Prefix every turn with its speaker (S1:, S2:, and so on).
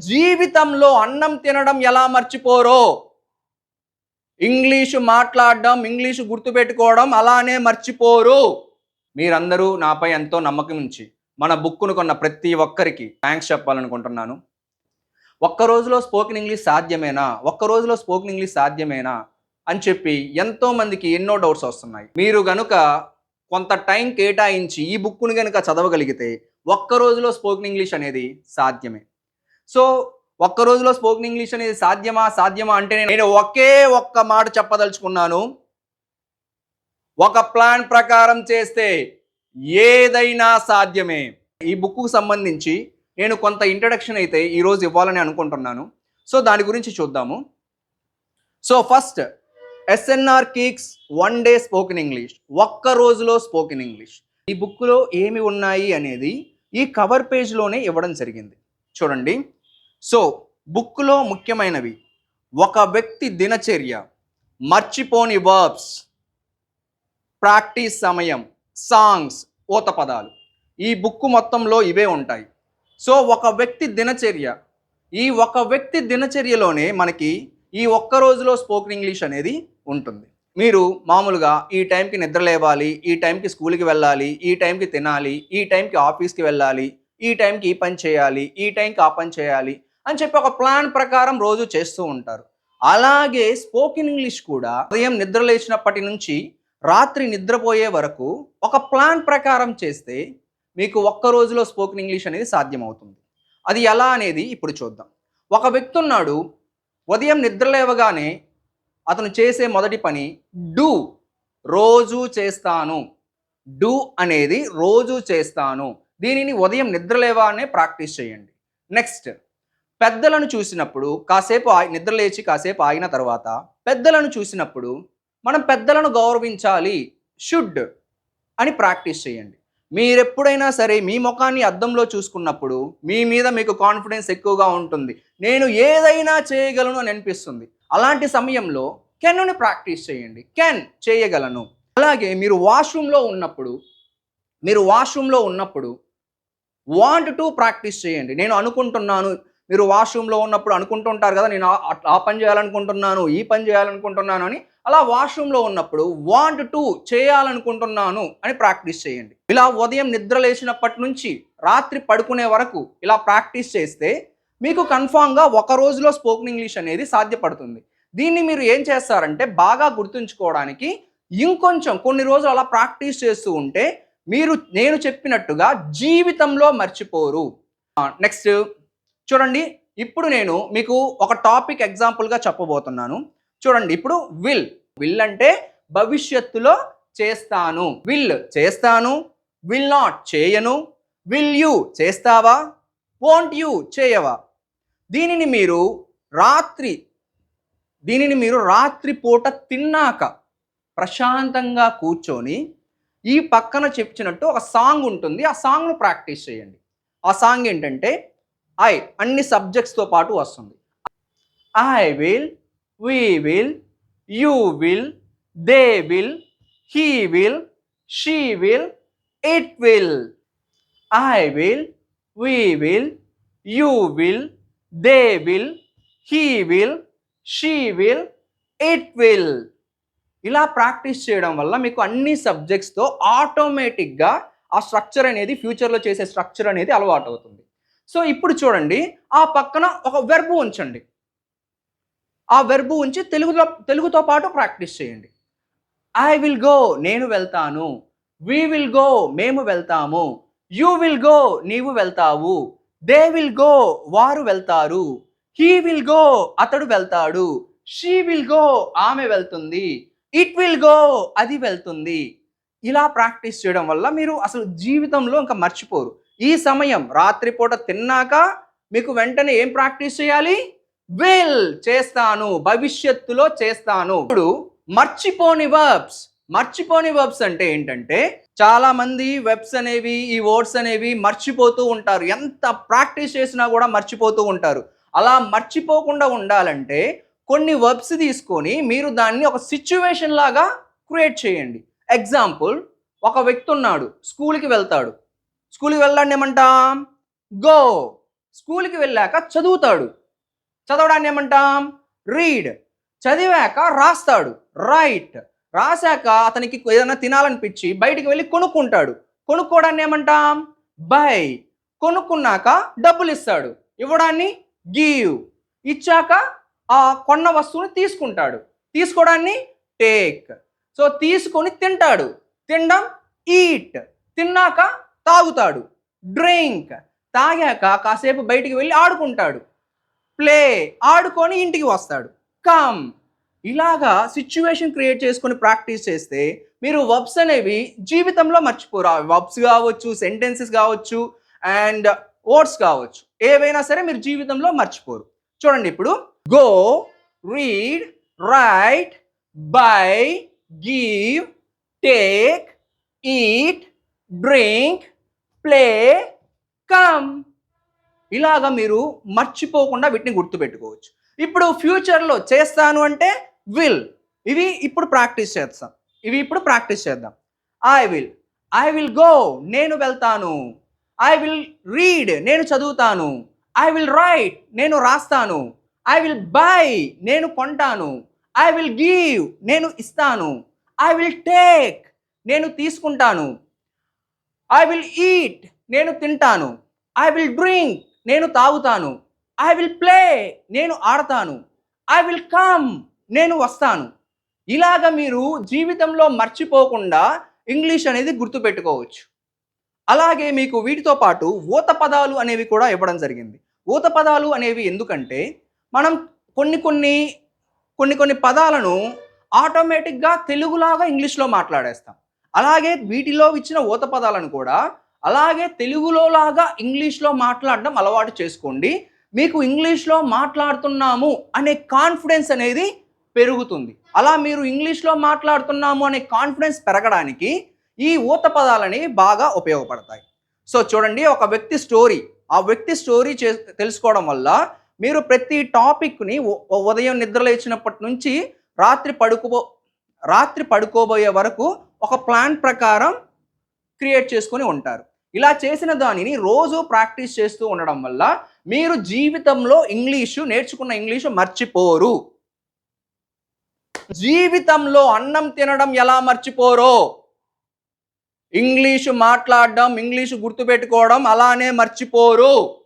S1: జీవితంలో అన్నం తినడం ఎలా మర్చిపోరో? ఇంగ్లీషు మాట్లాడడం ఇంగ్లీషు గుర్తుపెట్టుకోవడం అలానే మర్చిపోరు. మీరందరూ నాపై ఎంతో నమ్మకం ఉంచి మన బుక్కును కొన్న ప్రతి ఒక్కరికి థ్యాంక్స్ చెప్పాలనుకుంటున్నాను. ఒక్క రోజులో స్పోకెన్ ఇంగ్లీష్ సాధ్యమేనా? ఒక్క రోజులో స్పోకెన్ ఇంగ్లీష్ సాధ్యమేనా? అని చెప్పి ఎంతోమందికి ఎన్నో డౌట్స్ వస్తున్నాయి. మీరు గనుక కొంత టైం కేటాయించి ఈ బుక్కును కనుక చదవగలిగితే ఒక్క రోజులో స్పోకెన్ ఇంగ్లీష్ అనేది సాధ్యమే. సో ఒక్క రోజులో స్పోకెన్ ఇంగ్లీష్ అనేది సాధ్యమా? సాధ్యమా అంటే నేను ఒకే ఒక్క మాట చెప్పదలుచుకున్నాను. ఒక ప్లాన్ ప్రకారం చేస్తే ఏదైనా సాధ్యమే. ఈ బుక్కు సంబంధించి నేను కొంత ఇంట్రడక్షన్ అయితే ఈరోజు ఇవ్వాలని అనుకుంటున్నాను. సో దాని గురించి చూద్దాము. సో ఫస్ట్ ఎస్ఎన్ఆర్ కీక్స్ వన్ డే స్పోకెన్ ఇంగ్లీష్ ఒక్క రోజులో స్పోకెన్ ఇంగ్లీష్. ఈ బుక్లో ఏమి ఉన్నాయి అనేది ఈ కవర్ పేజ్లోనే ఇవ్వడం జరిగింది. చూడండి. సో బుక్లో ముఖ్యమైనవి. ఒక వ్యక్తి దినచర్య మర్చిపోని వర్బ్స్ ప్రాక్టీస్ సమయం సాంగ్స్ ఊత పదాలు. ఈ బుక్ మొత్తంలో ఇవే ఉంటాయి. సో ఒక వ్యక్తి దినచర్య. ఈ ఒక వ్యక్తి దినచర్యలోనే మనకి ఈ ఒక్క రోజులో స్పోకెన్ ఇంగ్లీష్ అనేది ఉంటుంది. మీరు మామూలుగా ఈ టైంకి నిద్ర లేవాలి ఈ టైంకి స్కూల్కి వెళ్ళాలి ఈ టైంకి తినాలి ఈ టైంకి ఆఫీస్కి వెళ్ళాలి ఈ టైంకి ఈ పని చేయాలి ఈ టైంకి ఆ పని చేయాలి అని చెప్పి ఒక ప్లాన్ ప్రకారం రోజు చేస్తూ ఉంటారు. అలాగే స్పోకెన్ ఇంగ్లీష్ కూడా ఉదయం నిద్ర లేచినప్పటి నుంచి రాత్రి నిద్రపోయే వరకు ఒక ప్లాన్ ప్రకారం చేస్తే మీకు ఒక్క రోజులో స్పోకెన్ ఇంగ్లీష్ అనేది సాధ్యమవుతుంది. అది ఎలా అనేది ఇప్పుడు చూద్దాం. ఒక వ్యక్తి ఉన్నాడు ఉదయం నిద్ర లేవగానే అతను చేసే మొదటి పని డూ రోజు చేస్తాను. డూ అనేది రోజు చేస్తాను. దీనిని ఉదయం నిద్ర లేవానే ప్రాక్టీస్ చేయండి. నెక్స్ట్ పెద్దలను చూసినప్పుడు కాసేపు ఆగి నిద్ర లేచి కాసేపు ఆగిన తర్వాత పెద్దలను చూసినప్పుడు మనం పెద్దలను గౌరవించాలి షుడ్ అని ప్రాక్టీస్ చేయండి. మీరెప్పుడైనా సరే మీ ముఖాన్ని అద్దంలో చూసుకున్నప్పుడు మీ మీద మీకు కాన్ఫిడెన్స్ ఎక్కువగా ఉంటుంది. నేను ఏదైనా చేయగలను అని అనిపిస్తుంది. అలాంటి సమయంలో కెన్నుని ప్రాక్టీస్ చేయండి. కెన్ చేయగలను. అలాగే మీరు వాష్రూమ్లో ఉన్నప్పుడు మీరు వాష్రూమ్లో ఉన్నప్పుడు వాంట్ టు ప్రాక్టీస్ చేయండి. నేను అనుకుంటున్నాను మీరు వాష్రూమ్లో ఉన్నప్పుడు అనుకుంటుంటారు కదా నేను ఆ- పని చేయాలనుకుంటున్నాను ఈ పని చేయాలనుకుంటున్నాను అని. అలా వాష్రూమ్లో ఉన్నప్పుడు వాంట్ టు చేయాలనుకుంటున్నాను అని ప్రాక్టీస్ చేయండి. ఇలా ఉదయం నిద్ర లేచినప్పటి నుంచి రాత్రి పడుకునే వరకు ఇలా ప్రాక్టీస్ చేస్తే మీకు కన్ఫామ్గా ఒక రోజులో స్పోకెన్ ఇంగ్లీష్ అనేది సాధ్యపడుతుంది. దీన్ని మీరు ఏం చేస్తారంటే బాగా గుర్తుంచుకోవడానికి ఇంకొంచెం కొన్ని రోజులు అలా ప్రాక్టీస్ చేస్తూ ఉంటే మీరు నేను చెప్పినట్టుగా జీవితంలో మర్చిపోరు. నెక్స్ట్ చూడండి ఇప్పుడు నేను మీకు ఒక టాపిక్ ఎగ్జాంపుల్గా చెప్పబోతున్నాను. చూడండి ఇప్పుడు విల్ విల్ అంటే భవిష్యత్తులో చేస్తాను. విల్ చేస్తాను విల్ నాట్ చేయను. విల్ యూ చేస్తావా? వాంట్ యూ చేయవా? దీనిని మీరు రాత్రి దీనిని మీరు రాత్రి పూట తిన్నాక ప్రశాంతంగా కూర్చొని ఈ పక్కన చెప్పినట్టు ఒక సాంగ్ ఉంటుంది. ఆ సాంగ్ను ప్రాక్టీస్ చేయండి. ఆ సాంగ్ ఏంటంటే ఐ అన్ని సబ్జెక్ట్స్తో పాటు వస్తుంది. I will we will you will they will he will she will it will I will we will you will they will he will she will it will ఇలా practice చేయడం వల్ల మీకు అన్ని సబ్జెక్ట్స్తో ఆటోమేటిక్గా ఆ స్ట్రక్చర్ అనేది ఫ్యూచర్లో చేసే స్ట్రక్చర్ అనేది అలవాటు అవుతుంది. సో ఇప్పుడు చూడండి ఆ పక్కన ఒక వెర్బు ఉంచండి. ఆ వెర్బు ఉంచి తెలుగులో తెలుగుతో పాటు ప్రాక్టీస్ చేయండి. ఐ విల్ గో నేను వెళ్తాను. వి విల్ గో మేము వెళ్తాము. యూ విల్ గో నీవు వెళ్తావు. దే విల్ గో వారు వెళ్తారు. హీ విల్ గో అతడు వెళ్తాడు. షీ విల్ గో ఆమె వెళ్తుంది. ఇట్ విల్ గో అది వెళ్తుంది. ఇలా ప్రాక్టీస్ చేయడం వల్ల మీరు అసలు జీవితంలో ఇంకా మర్చిపోరు. ఈ సమయం రాత్రిపూట తిన్నాక మీకు వెంటనే ఏం ప్రాక్టీస్ చేయాలి? విల్ చేస్తాను భవిష్యత్తులో చేస్తాను. ఇప్పుడు మర్చిపోని వర్బ్స్ మర్చిపోని వర్బ్స్ అంటే ఏంటంటే చాలా మంది వెబ్స్ అనేవి ఈ వర్డ్స్ అనేవి మర్చిపోతూ ఉంటారు. ఎంత ప్రాక్టీస్ చేసినా కూడా మర్చిపోతూ ఉంటారు. అలా మర్చిపోకుండా ఉండాలంటే కొన్ని వర్బ్స్ తీసుకొని మీరు దాన్ని ఒక సిచ్యువేషన్ లాగా క్రియేట్ చేయండి. ఎగ్జాంపుల్ ఒక వ్యక్తి ఉన్నాడు స్కూల్కి వెళ్తాడు. స్కూల్కి వెళ్ళాలని ఏమంటాం? గో. స్కూల్కి వెళ్ళాక చదువుతాడు. చదవడాన్ని ఏమంటాం? రీడ్. చదివాక రాస్తాడు. రైట్. రాశాక అతనికి ఏదైనా తినాలనిపించి బయటికి వెళ్ళి కొనుక్కుంటాడు. కొనుక్కోవడాన్ని ఏమంటాం? బై. కొనుక్కున్నాక డబ్బులు ఇస్తాడు ఇవ్వడాన్ని గీవ్. ఇచ్చాక ఆ కొన్న వస్తువుని తీసుకుంటాడు. తీసుకోవడాన్ని టేక్. సో తీసుకొని తింటాడు. తినడం ఈట్. తిన్నాక తాగుతాడు. డ్రింక్ తాగాక కాసేపు బయటికి వెళ్ళి ఆడుకుంటాడు. ప్లే ఆడుకొని ఇంటికి వస్తాడు. కమ్ ఇలాగా సిచ్యువేషన్ క్రియేట్ చేసుకొని ప్రాక్టీస్ చేస్తే మీరు వర్బ్స్ అనేవి జీవితంలో మర్చిపోరు. వర్బ్స్ కావచ్చు సెంటెన్సెస్ కావచ్చు అండ్ వర్డ్స్ కావచ్చు. ఏవైనా సరే మీరు జీవితంలో మర్చిపోరు. చూడండి ఇప్పుడు. Go read write buy give take eat drink play come ఇలాగా మీరు మర్చిపోకుండా వీటిని గుర్తుపెట్టుకోవచ్చు. ఇప్పుడు ఫ్యూచర్లో చేస్తాను అంటే విల్ ఇవి ఇప్పుడు ప్రాక్టీస్ చేస్తాం. ఇవి ఇప్పుడు ప్రాక్టీస్ చేద్దాం. I will I will go నేను వెళ్తాను. ఐ విల్ రీడ్ నేను చదువుతాను. ఐ విల్ రైట్ నేను రాస్తాను. ఐ విల్ బై నేను కొంటాను. ఐ విల్ గివ్ నేను ఇస్తాను. ఐ విల్ టేక్ నేను తీసుకుంటాను. ఐ విల్ ఈట్ నేను తింటాను. ఐ విల్ డ్రింక్ నేను తాగుతాను. ఐ విల్ ప్లే నేను ఆడతాను. ఐ విల్ కమ్ నేను వస్తాను. ఇలాగ మీరు జీవితంలో మర్చిపోకుండా ఇంగ్లీష్ అనేది గుర్తుపెట్టుకోవచ్చు. అలాగే మీకు వీటితో పాటు ఊత పదాలు అనేవి కూడా ఇవ్వడం జరిగింది. ఊత పదాలు అనేవి ఎందుకంటే మనం కొన్ని కొన్ని కొన్ని కొన్ని పదాలను ఆటోమేటిక్గా తెలుగులాగా ఇంగ్లీష్లో మాట్లాడేస్తాం. అలాగే వీటిలో ఇచ్చిన ఊత పదాలను కూడా అలాగే తెలుగులో లాగా ఇంగ్లీష్లో మాట్లాడడం అలవాటు చేసుకోండి. మీకు ఇంగ్లీష్లో మాట్లాడుతున్నాము అనే కాన్ఫిడెన్స్ అనేది పెరుగుతుంది. అలా మీరు ఇంగ్లీష్లో మాట్లాడుతున్నాము అనే కాన్ఫిడెన్స్ పెరగడానికి ఈ ఊత పదాలని బాగా ఉపయోగపడతాయి. సో చూడండి ఒక వ్యక్తి స్టోరీ. ఆ వ్యక్తి స్టోరీ చే తెలుసుకోవడం వల్ల మీరు ప్రతి టాపిక్ని ఉదయం నిద్ర లేచినప్పటి నుంచి రాత్రి పడుకో రాత్రి పడుకోబోయే వరకు ఒక ప్లాన్ ప్రకారం క్రియేట్ చేసుకొని ఉంటారు. ఇలా చేసిన దానిని రోజు ప్రాక్టీస్ చేస్తూ ఉండడం వల్ల మీరు జీవితంలో ఇంగ్లీషు నేర్చుకున్న ఇంగ్లీషు మర్చిపోరు. జీవితంలో అన్నం తినడం ఎలా మర్చిపోరో? ఇంగ్లీషు మాట్లాడడం ఇంగ్లీషు గుర్తుపెట్టుకోవడం అలానే మర్చిపోరు.